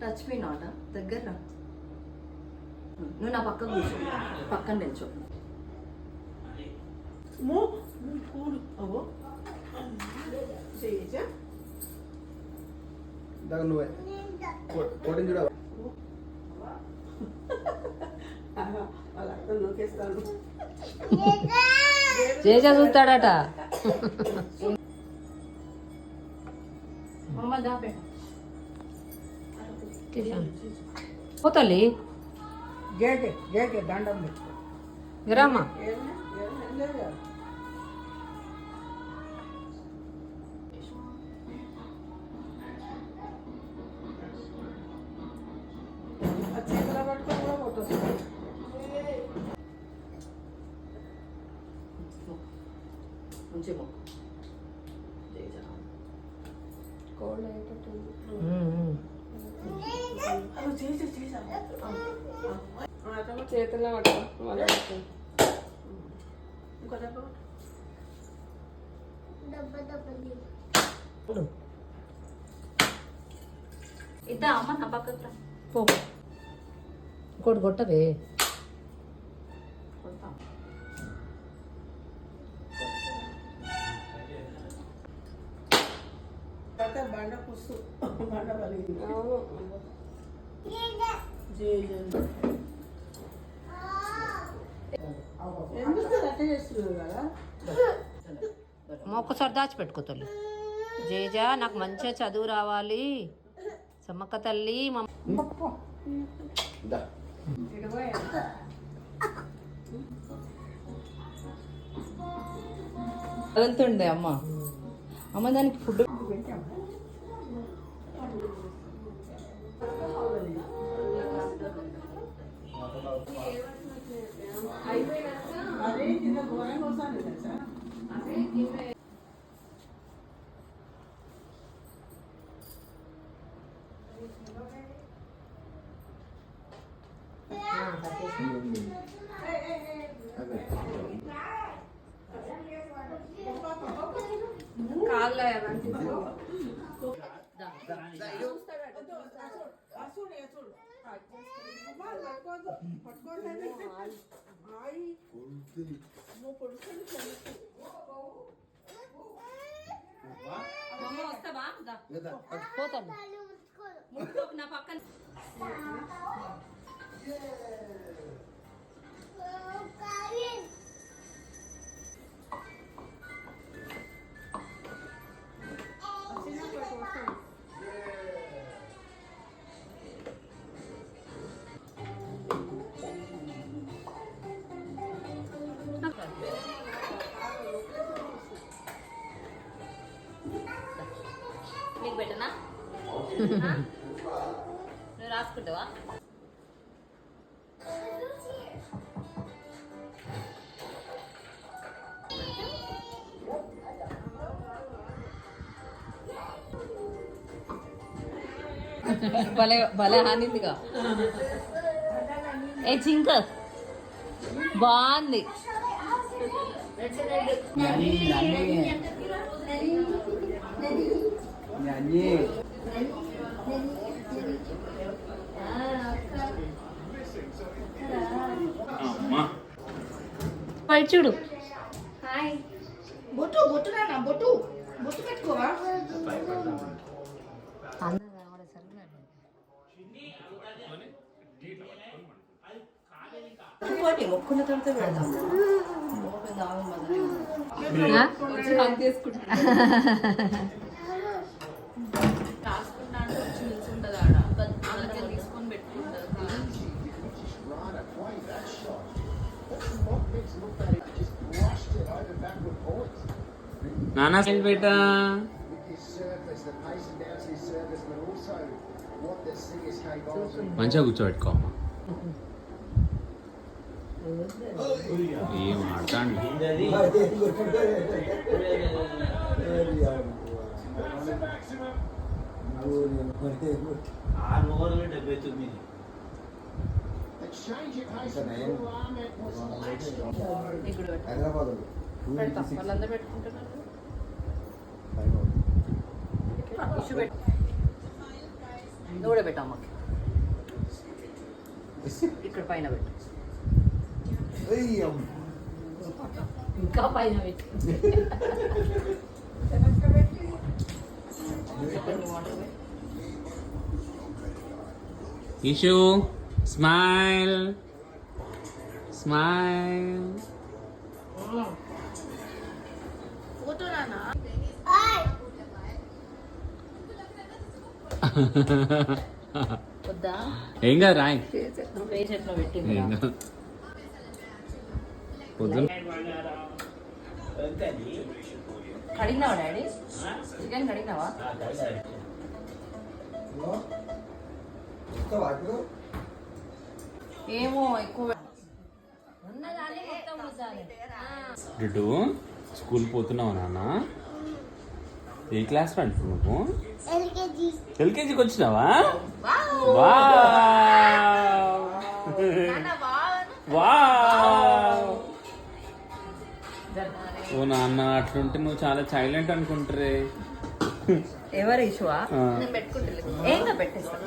Touch me నాట దగ్గర రా. నువ్వు నా పక్కన కూర్చో. పక్కన నిల్చో. మో కూడు. అవో చేయ ఇందాక నువ్వే. చేజ చూస్తాడట. మమ్మల్ని దాపే. పోతల్లి గేట్ గేట్ దండం విరామా? ఏం ఏం లేదు చేతుల్లో పట్టుకో ఇంకో దెబ్బ ఇద్దా అమ్మ నా పక్కకు పో ఇంకోటి కొట్టవే బండ పుస్తు బండ పలిగింది జై జై ఎందుకు అట్లా చేస్తున్నారు కదా అమ్మ ఒక్కసారి దాచిపెట్టుకో తల్లి. జేజా నాకు మంచిగా చదువు రావాలి. సమ్మక్క తల్లి మా వెళ్తుండే అమ్మ. అమ్మ దానికి ఫుడ్ పోతాను నీకు పెట్టనా ఆ? నువ్వు రాసుకుంటావా భలే భలే హానిందిగా ఏ చింక బాగుంది. అన్నీ పడి చూడు. బొట్టు బొట్టు నాన్న బొట్టు బొట్టు పెట్టుకోవా ఇంకోటి మొక్కున్న తర్వాత పెడతాం మొక్కున్న దాని మొదలైంది. ఆ? వచ్చి హగ్ చేసుకుంటా రాసుకుంటా అంటే వచ్చి నిల్చుంటది ఆడ అందుకే తీసుకొని పెట్టుకుంటారు నానా స్టైల్ బేటా మంచిగా కూర్చోబెట్టుకో అమ్మ ఏం ఆడతాండి ఆరు ఓవర్లు డెబ్బై తొమ్మిది ఇక్కడ పెట్టు. హైదరాబాద్ పెడతాం వాళ్ళందరూ పెట్టుకుంటున్నారు ఇష్యూ పెట్టు నువ్వు కూడా పెట్టు అమ్మకి ఇక్కడ పైన పెట్టు అయ్యో. ఇంకా పైన పెట్టు ఇషు స్మైల్ స్మైల్ వద్దా ఏం కాదు రాయ్ నువ్వు ఏ చెట్లో పెట్టింది ఏం కాదు పొద్దున కడిగినావా డాడీ? చికెన్ కడిగినావా? వస్తావా ఇప్పుడు? ఏమో ఎక్కువ డుడు స్కూల్ పోతున్నావు నాన్న? ఏ క్లాస్ ఇప్పుడు నువ్వు? ఎల్కేజీకి వచ్చినావా? వావ్! వావ్! ఓ నాన్న అట్లుంటే నువ్వు చాలా సైలెంట్ అనుకుంటారే ఎవరు ఏంగా పెట్టేస్తాను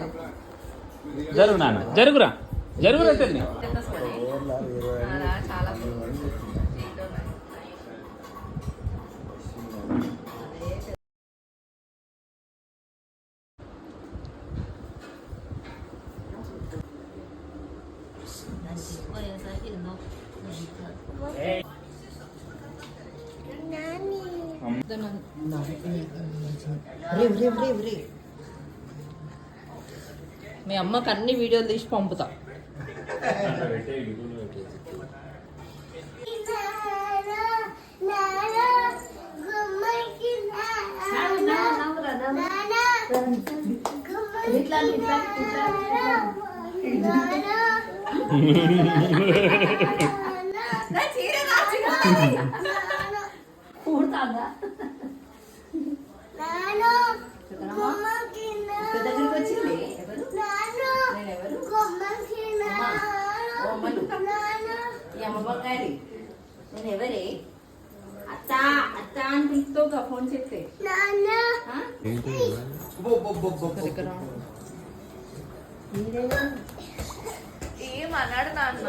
తక్కువ? జరుగు నాన్న జరుగురా జరుగురా తల్లి. మీ అమ్మకి అన్ని వీడియోలు తీసి పంపుతా. కూడుతుందా దగ్గరికి వచ్చింది. ఎవరు? ఈ అమ్మ నేను ఎవరే అత్త అత్త అని ఫోన్ చేస్తే. ఏమన్నాడు నాన్న?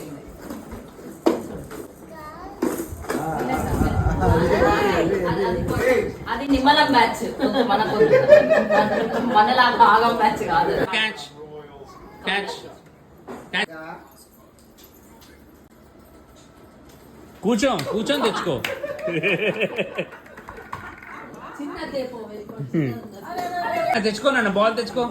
అది, నిమ్మలం బ్యాచ్ మనకు మనలా భాగం బ్యాచ్ కాదు. క్యాచ్ క్యాచ్ కూర్చో కూర్చొని తెచ్చుకో. చిన్న దేపో తెచ్చుకో నాన్న బాల్ తెచ్చుకో.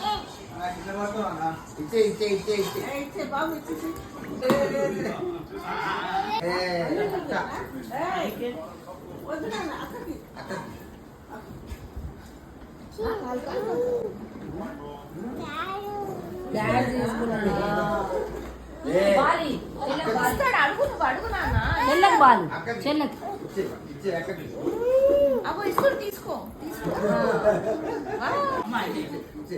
ఆ, ఇట్లా పట్టుకో అన్న. ఇచ్చే ఇచ్చే ఇచ్చే ఇచ్చే ఏ, అక్క. డాడ్ తీసుకున్నాడు ఏ, బాలి చెల్లెకి బాలి అడుగు నువ్వు అడుగు నాన్న చెల్లెకి బాలి అక్కకి. చెల్లెకి ఇచ్చే ఇచ్చే అక్కకి. అబ్బో ఇసుకుడు తీసుకో తీసుకో ఇచ్చే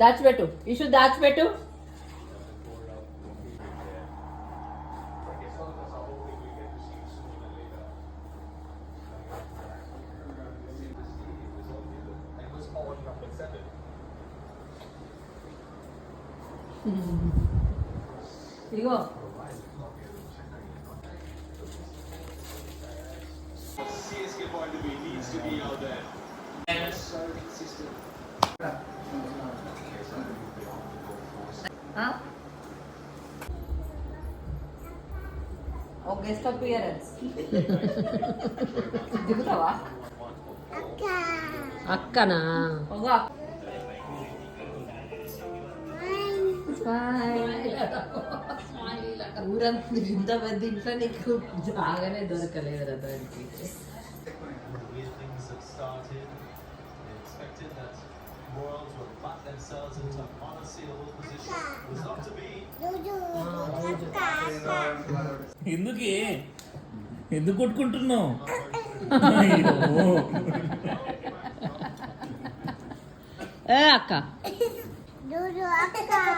ఇచ్చే వెరీ గుడ్ ఇక్కడే పడ్డావు మళ్ళా పడ్డావు ఏయ్, దాచిపెట్టు ఇషు దాచిపెట్టు ఇగో ఆ? ఒక గెస్ట్ అపియరెన్స్ దిగుతావా అక్కనా ఒక ఊరంతా ఇంత పెద్ద ఇంట్లో నీకు బాగానే దొరకలేదురా దానికి Royals would back themselves into a monosyllable position. It was not to be. ఎందుకే ఎందుకు కొట్టుకుంటున్నావు ఏ అక్క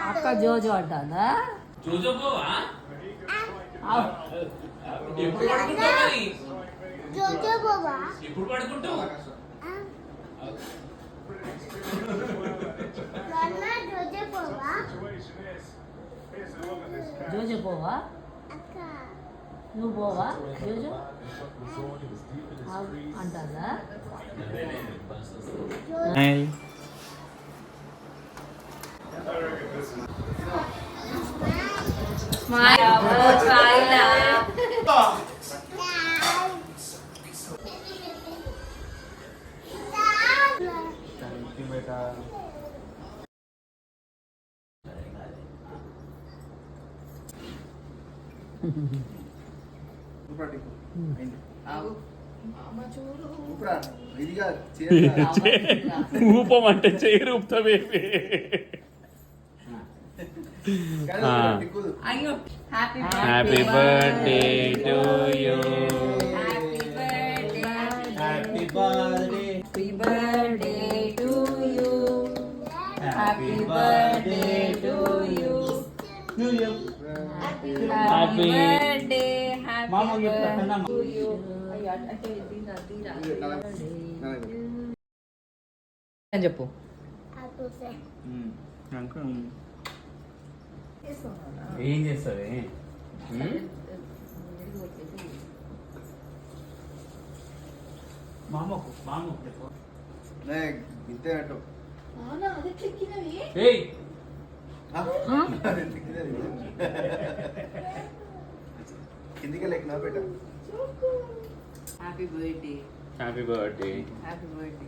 అక్క జోజో అంటుందా చూసుకోవా ఎప్పుడు పడుకుంటావు ఎప్పుడు పడుకుంటావు జోజో పోవా? నువ్వు పోవా? జోజో? స్మైల్ స్మైల్ ఊపం అంటే చేయి రూపుతావేమి happy birthday to you happy birthday happy birthday to you happy birthday to you happy Happy- birthday happy అని చెప్పు. ఏం చేస్తావే? మామకు మామకు ఇంతే అటు ఏయ్ కిందికి లెక్క నా పెట్ట. Happy birthday happy birthday happy birthday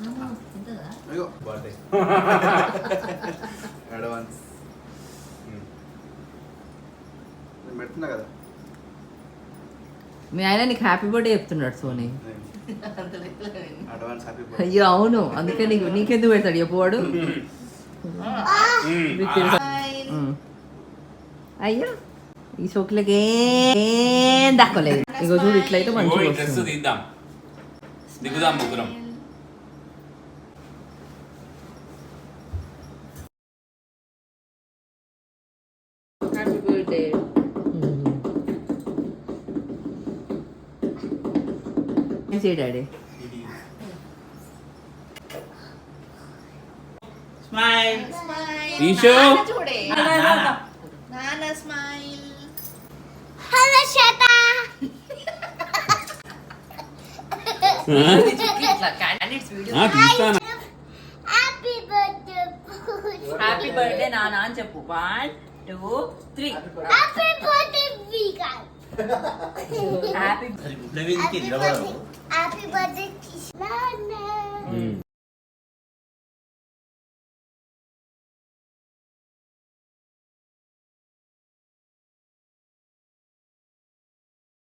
అయ్యో బర్త్డే అడ్వాన్స్ నేను పెడుతున్నా కదా మీ ఆయన నీకు హ్యాపీ బర్త్డే చెప్తున్నాడు సోనీ అడ్వాన్స్ హ్యాపీ బర్త్డే అయ్యో అవును. అందుకే నీకు నీకెందుకు పెడతాడు చెప్పవాడు. అయ్యో ఈ సోకులకి ఏం దక్కలేదు. ఇగో చూడు ఇట్లయితే మంచిగా దిగుదాం ముగ్గురం. డాడీ. స్మైల్ ఈషో. నాన్న స్మైల్ తీస్తాను హ్యాపీ బర్త్డే నాన్న అని చెప్పు. One two three happy bir balık. Anne.